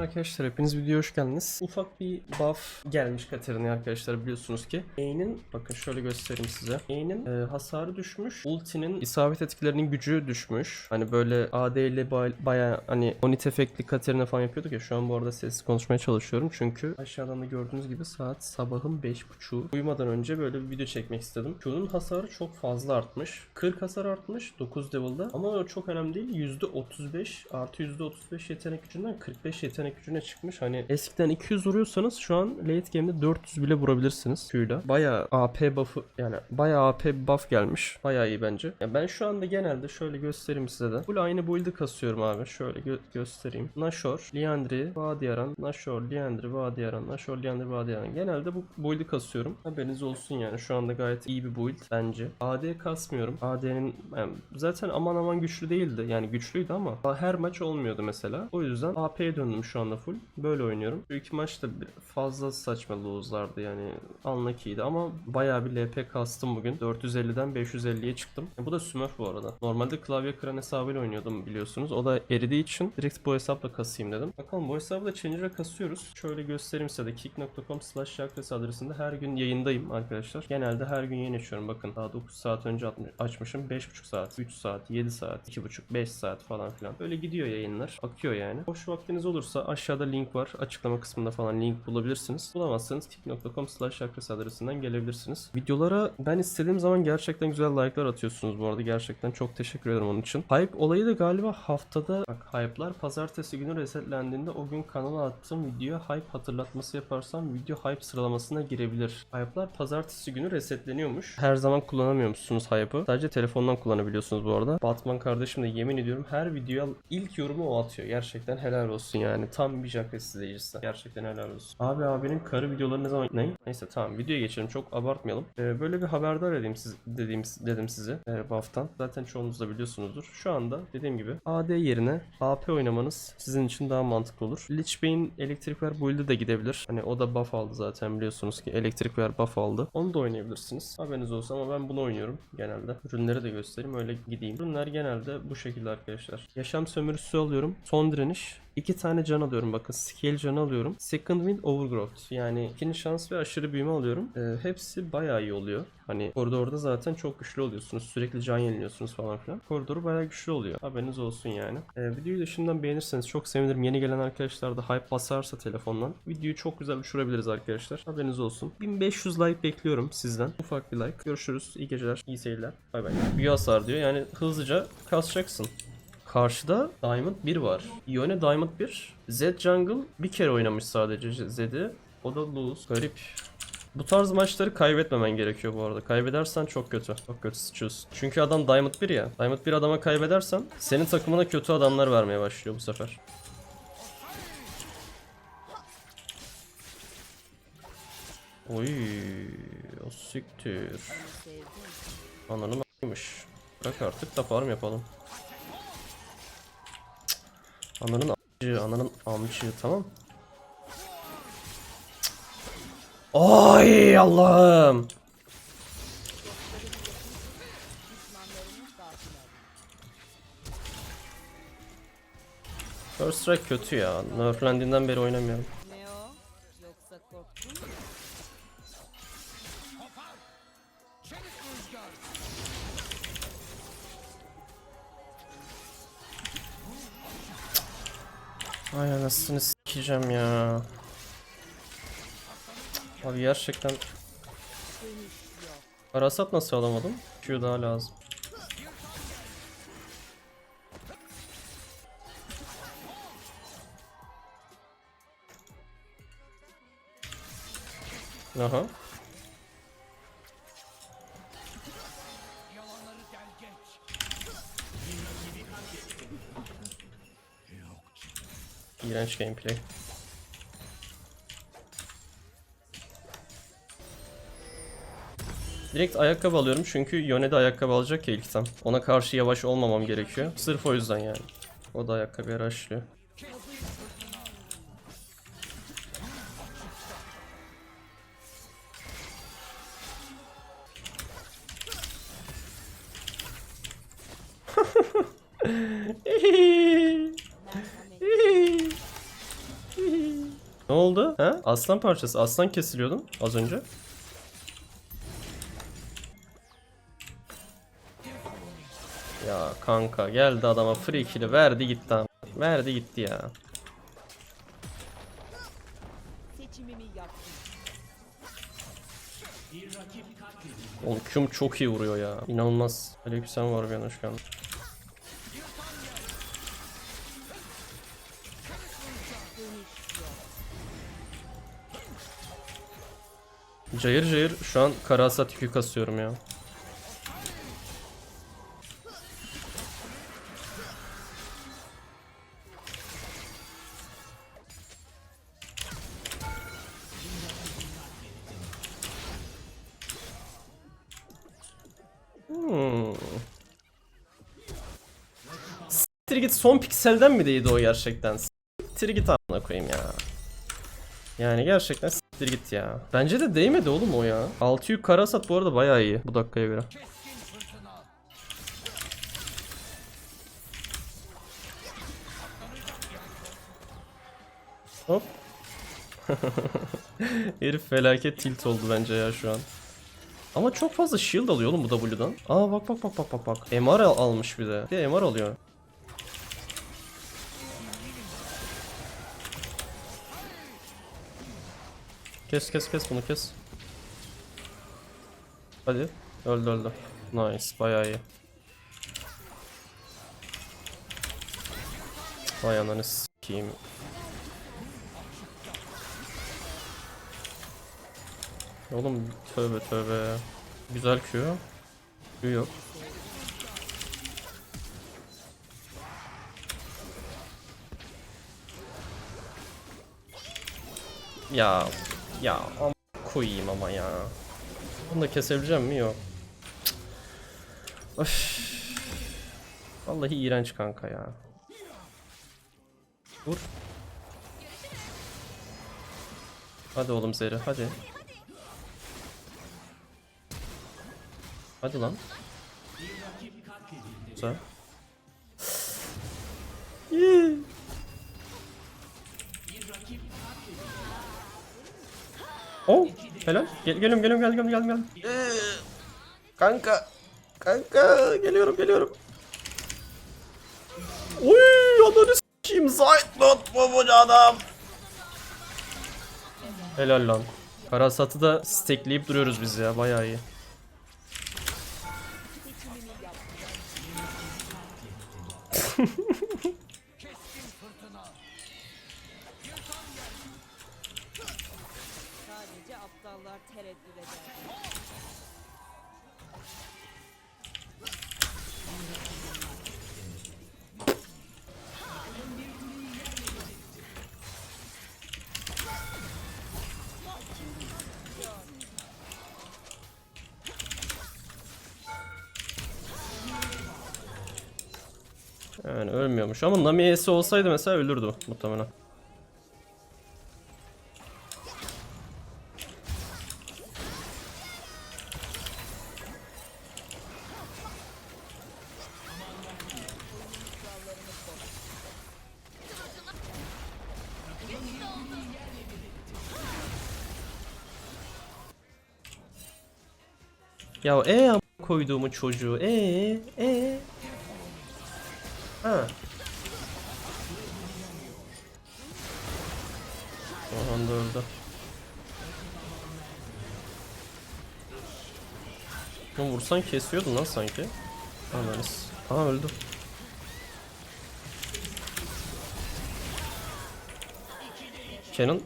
Arkadaşlar, hepiniz videoya hoş geldiniz. Ufak bir buff gelmiş Katerina'ya arkadaşlar biliyorsunuz ki. E'nin, bakın şöyle göstereyim size. E'nin e, hasarı düşmüş, ultinin isabet etkilerinin gücü düşmüş. Hani böyle AD ile bay, baya hani onit efektli Katerina falan yapıyorduk ya. Şu an bu arada sessiz konuşmaya çalışıyorum. Çünkü aşağıdan da gördüğünüz gibi saat sabahın 5.30'u. Uyumadan önce böyle bir video çekmek istedim. Q'nun hasarı çok fazla artmış. 40 hasar artmış 9 level'da. Ama o çok önemli değil. %35 artı %35 yetenek gücünden 45 yetenek gücüne çıkmış. Hani eskiden 200 vuruyorsanız şu an late game'de 400 bile vurabilirsiniz Q'yla. Baya AP buff'ı yani baya AP buff gelmiş. Baya iyi bence. Ya ben şu anda genelde şöyle göstereyim size de. Full aynı build'i kasıyorum abi. Şöyle gö- göstereyim. Nashor, Liandry, Vadiyaran, Nashor, Liandry, Vadiyaran, Nashor, Liandry, Vadiyaran. Genelde bu build'i kasıyorum. Haberiniz olsun yani. Şu anda gayet iyi bir build bence. AD kasmıyorum. AD'nin yani zaten aman aman güçlü değildi. Yani güçlüydü ama her maç olmuyordu mesela. O yüzden AP'ye döndüm şu anda full. Böyle oynuyorum. Şu iki maç da bir- fazla saçma lose'lardı yani. Unlucky'ydi ama bayağı bir LP kastım bugün. 450'den 550'ye çıktım. E, bu da Smurf bu arada. Normalde klavye kıran hesabıyla oynuyordum biliyorsunuz. O da eridiği için direkt bu hesapla kasayım dedim. Bakalım bu hesabı da Changer'a kasıyoruz. Şöyle göstereyim size de kick.com slash adresinde her gün yayındayım arkadaşlar. Genelde her gün yayın açıyorum bakın. Daha 9 saat önce açmışım. 5,5 saat, 3 saat, 7 saat, 2,5, 5 saat falan filan. Böyle gidiyor yayınlar. Akıyor yani. Boş vaktiniz olursa aşağıda link var. Açıklama kısmında falan link bulabilirsiniz. Bulamazsanız kick.com slash adresinden gelebilirsiniz. Videolara ben istediğim zaman gerçekten güzel like'lar atıyorsunuz bu arada. Gerçekten çok teşekkür ederim onun için. Hype olayı da galiba haftada bak hype'lar pazartesi günü resetlendiğinde o gün kanala attığım videoya hype hatırlatması yaparsam video hype sıralamasına girebilir. Hype'lar pazartesi günü resetleniyormuş. Her zaman kullanamıyormuşsunuz hype'ı. Sadece telefondan kullanabiliyorsunuz bu arada. Batman kardeşim de yemin ediyorum her videoya ilk yorumu o atıyor. Gerçekten helal olsun yani. Tam bir Jacques izleyicisi. Gerçekten helal olsun. Abi abinin karı videoları ne zaman... Ne? Neyse tamam videoya geçelim. Çok abartmayalım. Ee, böyle bir haberdar edeyim siz, dediğim, dedim size e, buff'tan. Zaten çoğunuz da biliyorsunuzdur. Şu anda dediğim gibi AD yerine AP oynamanız sizin için daha mantıklı olur. Lich Bey'in elektrik ver build'i de gidebilir. Hani o da buff aldı zaten biliyorsunuz ki elektrik ver buff aldı. Onu da oynayabilirsiniz. Haberiniz olsun ama ben bunu oynuyorum genelde. Ürünleri de göstereyim öyle gideyim. Ürünler genelde bu şekilde arkadaşlar. Yaşam sömürüsü alıyorum. Son direniş. İki tane can alıyorum bakın. Scale canı alıyorum. Second Wind Overgrowth. Yani ikinci şans ve aşırı büyüme alıyorum. Ee, hepsi bayağı iyi oluyor. Hani koridorda zaten çok güçlü oluyorsunuz. Sürekli can yeniliyorsunuz falan filan. Koridoru bayağı güçlü oluyor. Haberiniz olsun yani. Ee, videoyu da şimdiden beğenirseniz çok sevinirim. Yeni gelen arkadaşlar da hype basarsa telefondan. Videoyu çok güzel uçurabiliriz arkadaşlar. Haberiniz olsun. 1500 like bekliyorum sizden. Ufak bir like. Görüşürüz. İyi geceler. iyi seyirler. Bay bay. Büyü hasar diyor. Yani hızlıca kasacaksın. Karşıda Diamond 1 var. Ione Diamond 1. Zed Jungle bir kere oynamış sadece Zed'i. O da lose. Garip. Bu tarz maçları kaybetmemen gerekiyor bu arada. Kaybedersen çok kötü. Çok kötü sıçıyorsun. Çünkü adam Diamond 1 ya. Diamond 1 adama kaybedersen senin takımına kötü adamlar vermeye başlıyor bu sefer. Oy, o siktir. Ananı a**mış. Bırak artık da yapalım. Ananın amcı, ananın amcı tamam. Ay Allah'ım. First strike kötü ya. Nerflendiğinden beri oynamıyorum. Gerçekten Arasat nasıl alamadım? Q daha lazım. Aha. İğrenç gameplay. Direkt ayakkabı alıyorum çünkü Yone de ayakkabı alacak ya ilk. Ona karşı yavaş olmamam gerekiyor. Sırf o yüzden yani. O da ayakkabıya rushlıyor. Ne oldu? He? Aslan parçası. Aslan kesiliyordum az önce. Kanka geldi adama free kill'i verdi gitti ama. Verdi gitti ya. Oğlum Q'm çok iyi vuruyor ya. İnanılmaz. Aleykümselam var bir an hoş geldin. Cayır cayır şu an karasat yükü kasıyorum ya. Siktir git son pikselden mi değdi o gerçekten? Siktir git amına koyayım ya. Yani gerçekten siktir git ya. Bence de değmedi oğlum o ya. 6 yük karasat bu arada bayağı iyi bu dakikaya göre. Hop. Herif felaket tilt oldu bence ya şu an. Ama çok fazla shield alıyor oğlum bu W'dan. Aa bak bak bak bak bak bak. MR al- almış bir de. Bir de MR alıyor. Kes kes kes bunu kes. Hadi. Öldü öldü. Nice. Bayağı iyi. Vay ananı s**eyim. Oğlum tövbe tövbe. Güzel Q. Q yok. Ya ya am koyayım ama ya. Bunu da kesebileceğim mi? Yok. Öf. Vallahi iğrenç kanka ya. Vur. Hadi oğlum Zeri hadi. Hadi lan. Güzel. Oh, helal. Gel geliyorum geliyorum geldim geldim geldim. Kanka. Kanka geliyorum geliyorum. Oy ananı s**eyim Zaytnot bu bu adam. Helal lan. Karasatı da stackleyip duruyoruz biz ya bayağı iyi. ölmüyormuş. Ama Nami E'si olsaydı mesela ölürdü muhtemelen. Ya e koyduğumu çocuğu. E e Ha. Anda öldü. Bunu vursan kesiyordun lan sanki. Anlarız. Aha öldü. Canon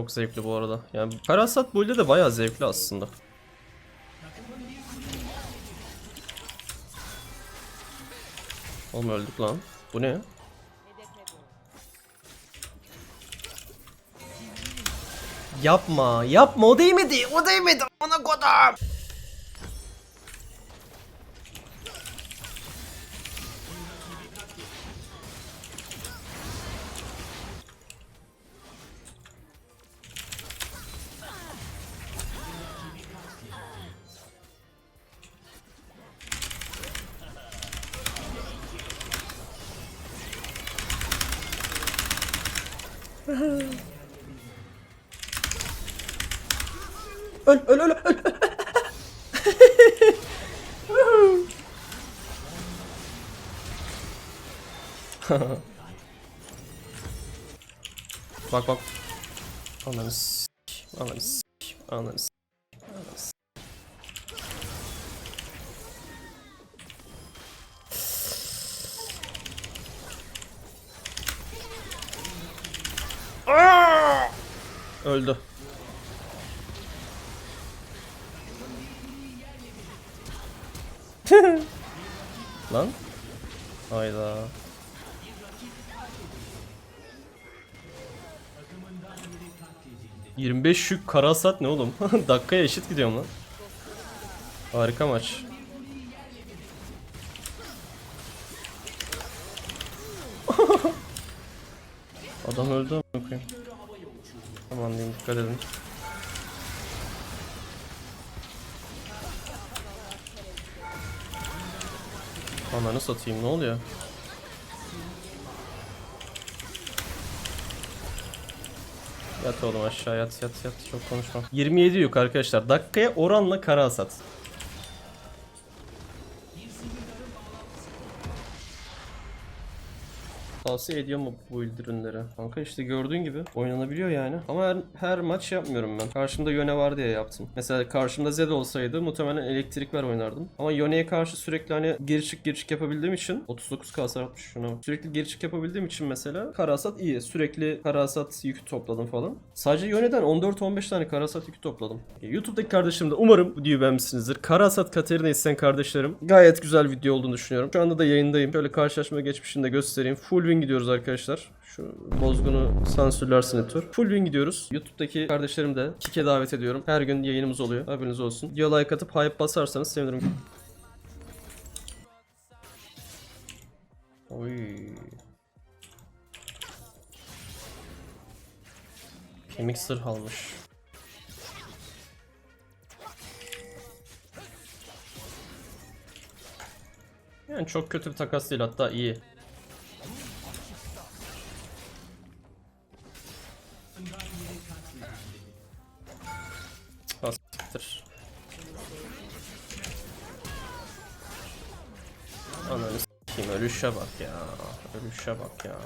Çok zevkli bu arada. Yani Karasat build'e de bayağı zevkli aslında. Oğlum öldük lan. Bu ne? Yapma, yapma o değmedi, o değmedi. Ona kodum. bak bak. Ananı s**. Ananı s**. Ananı s**. Aa! Öldü. Lan. Hayda. ...25 şük karasat ne oğlum? Dakikaya eşit gidiyorum lan. Harika maç. Adam öldü ama koyayım. Aman diyeyim dikkat edin. Ananı satayım ne oluyor? Yat oğlum aşağı yat yat yat çok konuşma. 27 yük arkadaşlar. Dakikaya oranla kara hasat. Tavsiye ediyorum bu bu build ürünleri. Kanka işte gördüğün gibi oynanabiliyor yani. Ama her, her maç yapmıyorum ben. Karşımda Yone var diye yaptım. Mesela karşımda Zed olsaydı muhtemelen elektrik ver oynardım. Ama Yone'ye karşı sürekli hani geri çık geri çık yapabildiğim için 39 hasar atmış şuna. Sürekli geri çık yapabildiğim için mesela karasat iyi. Sürekli karasat yükü topladım falan. Sadece Yone'den 14-15 tane karasat yükü topladım. E, YouTube'daki kardeşlerim de umarım videoyu beğenmişsinizdir. Karasat Katerina isteyen kardeşlerim gayet güzel video olduğunu düşünüyorum. Şu anda da yayındayım. Şöyle karşılaşma geçmişini de göstereyim. Full gidiyoruz arkadaşlar. Şu bozgunu sansürlersin tur. Full win gidiyoruz. YouTube'daki kardeşlerim de kike davet ediyorum. Her gün yayınımız oluyor. Haberiniz olsun. Video like atıp hype basarsanız sevinirim. Oy. Kemik sırh almış. Yani çok kötü bir takas değil hatta iyi. Ölüşe bak ya. Ölüşe bak ya.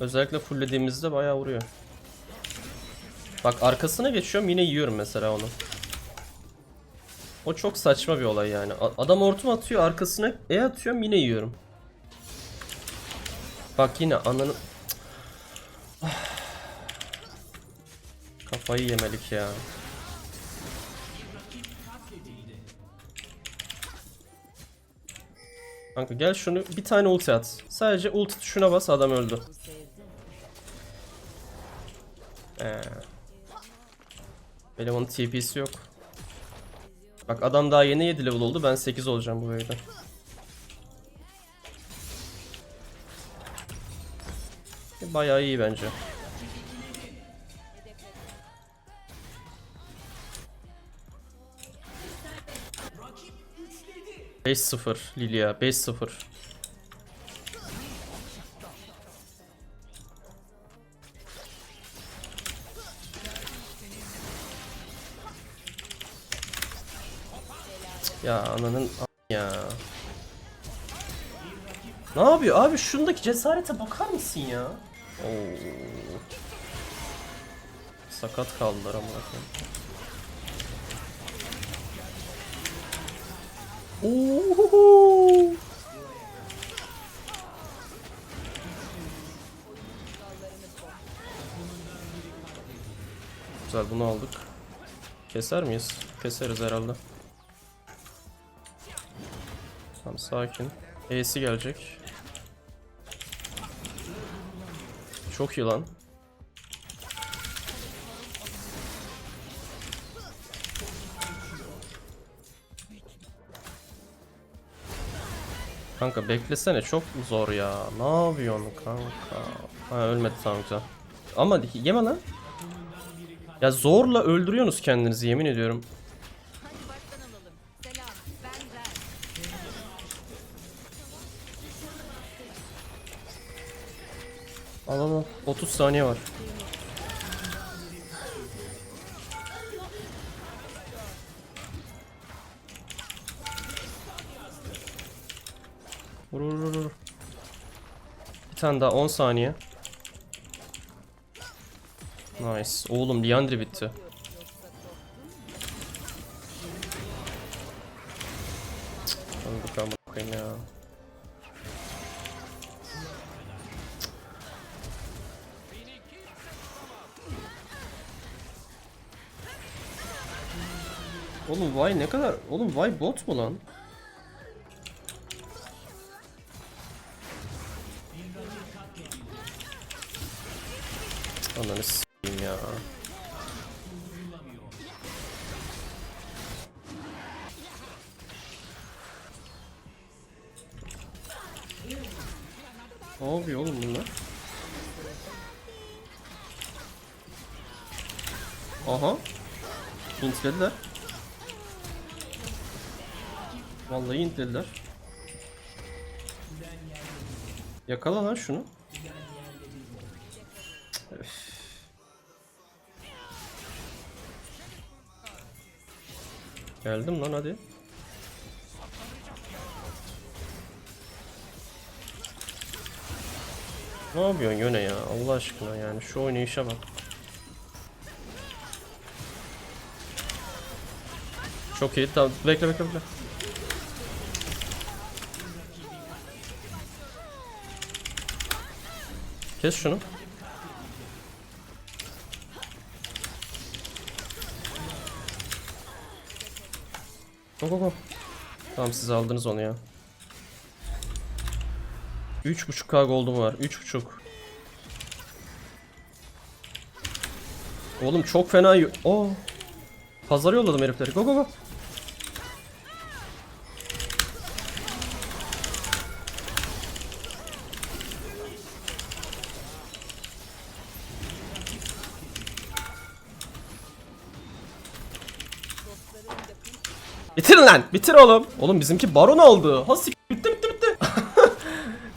Özellikle fulllediğimizde bayağı vuruyor. Bak arkasına geçiyorum yine yiyorum mesela onu. O çok saçma bir olay yani. Adam hortum atıyor arkasına E atıyorum yine yiyorum. Bak yine ananı... Ah. Kafayı yemelik ya. Kanka gel şunu bir tane ulti at. Sadece ulti tuşuna bas adam öldü. Ee. Benim onun TP'si yok. Bak adam daha yeni 7 level oldu. Ben 8 olacağım bu wave'de. Bayağı iyi bence. Beş sıfır Lilia 5-0 Ya ananın ya. Ne yapıyor abi şundaki cesarete bakar mısın ya? Sakat kaldılar amına koyayım. Güzel bunu aldık. Keser miyiz? Keseriz herhalde. Tamam sakin. E'si gelecek. Çok iyi lan. Kanka beklesene çok zor ya. Ne yapıyorsun kanka? Ha ölmedi tamam güzel. Ama yeme lan. Ya zorla öldürüyorsunuz kendinizi yemin ediyorum. 30 saniye var. Vur. Bir tane daha 10 saniye. Nice. Oğlum Liandry bitti. Vay ne kadar... Oğlum vay bot mu lan? Ananı s**eyim ya. Ne yapıyor oğlum bunlar? Aha. Hintlediler. Vallahi hintlediler. Yakala lan şunu. Geldim lan hadi. Ne yapıyorsun Yöne ya Allah aşkına yani şu oynayışa bak. Çok iyi tamam bekle bekle bekle. Kes şunu. Go go go. Tamam siz aldınız onu ya. 3.5k gold'um var. 3.5. Oğlum çok fena Oo. Pazara yolladım herifleri. Go go go. Bitirin lan. Bitir oğlum. Oğlum bizimki baron oldu. Ha bitti bitti bitti.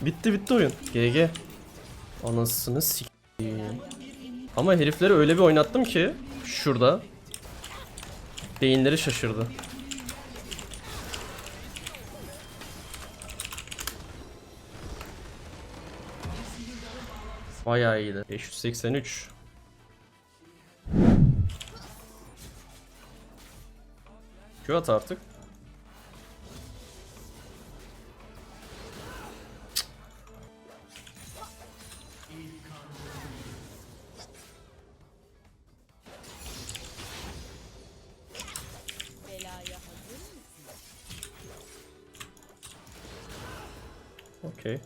bitti bitti oyun. GG. Anasını sikeyim. Ama herifleri öyle bir oynattım ki şurada beyinleri şaşırdı. Bayağı iyiydi. 583. Q at artık. Okey.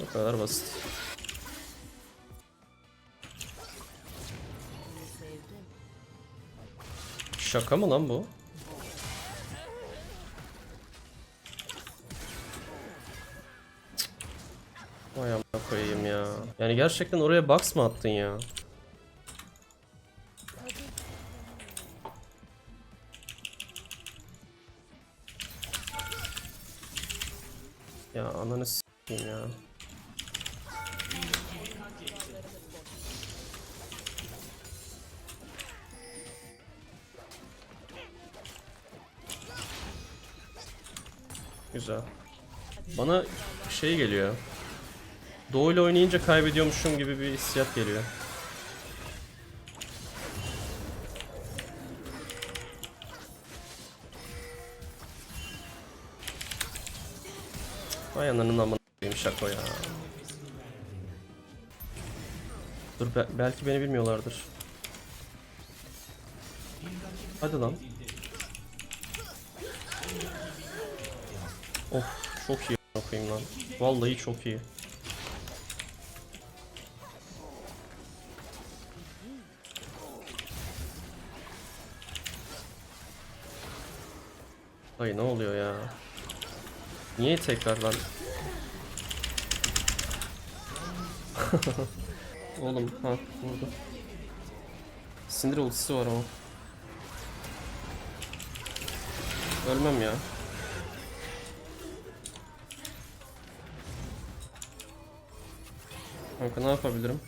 Bu kadar basit. Şaka mı lan bu? Vay amına koyayım ya. Yani gerçekten oraya box mı attın? Ya Güzel. Bana şey geliyor. Doğu ile oynayınca kaybediyormuşum gibi bir hissiyat geliyor. Vay ananın amına şako ya. Dur be- belki beni bilmiyorlardır. Hadi lan. Çok iyi a**ına koyayım lan. Vallahi çok iyi. Ay ne oluyor ya? Niye tekrardan? Oğlum ha vurdu. Sinir ultisi var ama. Ölmem ya. Kanka ne yapabilirim?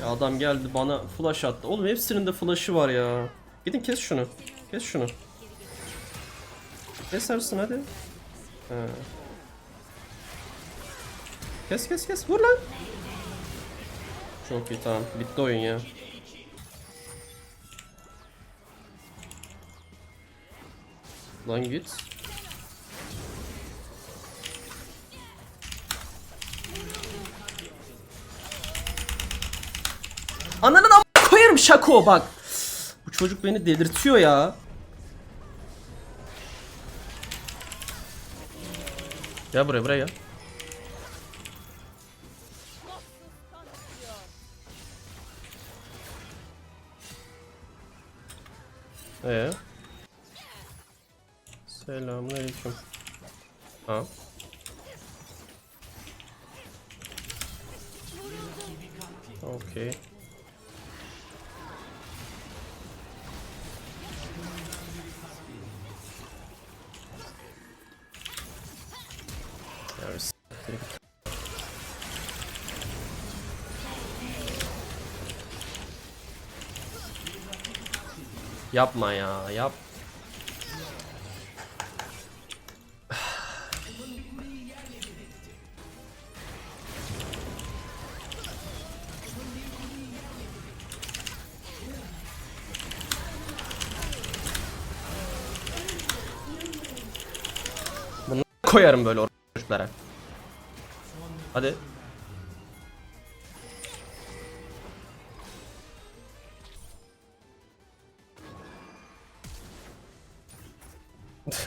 Ya adam geldi bana flash attı. Oğlum hepsinin de flash'ı var ya. Gidin kes şunu. Kes şunu. Kesersin hadi. He. Kes kes kes vur lan. Çok iyi tamam. Bitti oyun ya. Lan git. Şako bak. Bu çocuk beni delirtiyor ya. Gel buraya buraya gel. Ee? Selamünaleyküm. Ha? Okey. Yapma ya, yap. Koyarım böyle çocuklara. Hadi.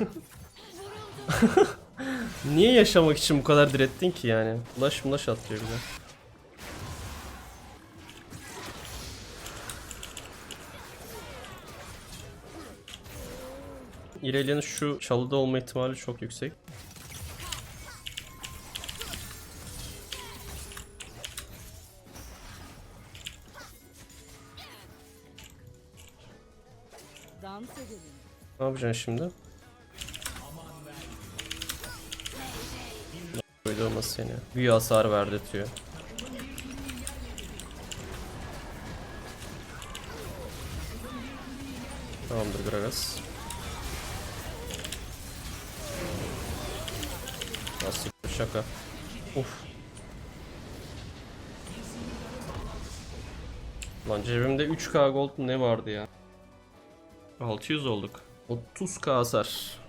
Niye yaşamak için bu kadar direttin ki yani? Flash flash atıyor bize. İrelia'nın şu çalıda olma ihtimali çok yüksek. Ne yapacaksın şimdi? Böyle olmaz seni. Büyü hasar verdirtiyor. Tamamdır Gragas. Nasıl şaka. Uf. Lan cebimde 3k gold ne vardı ya? 600 olduk. 30k hasar.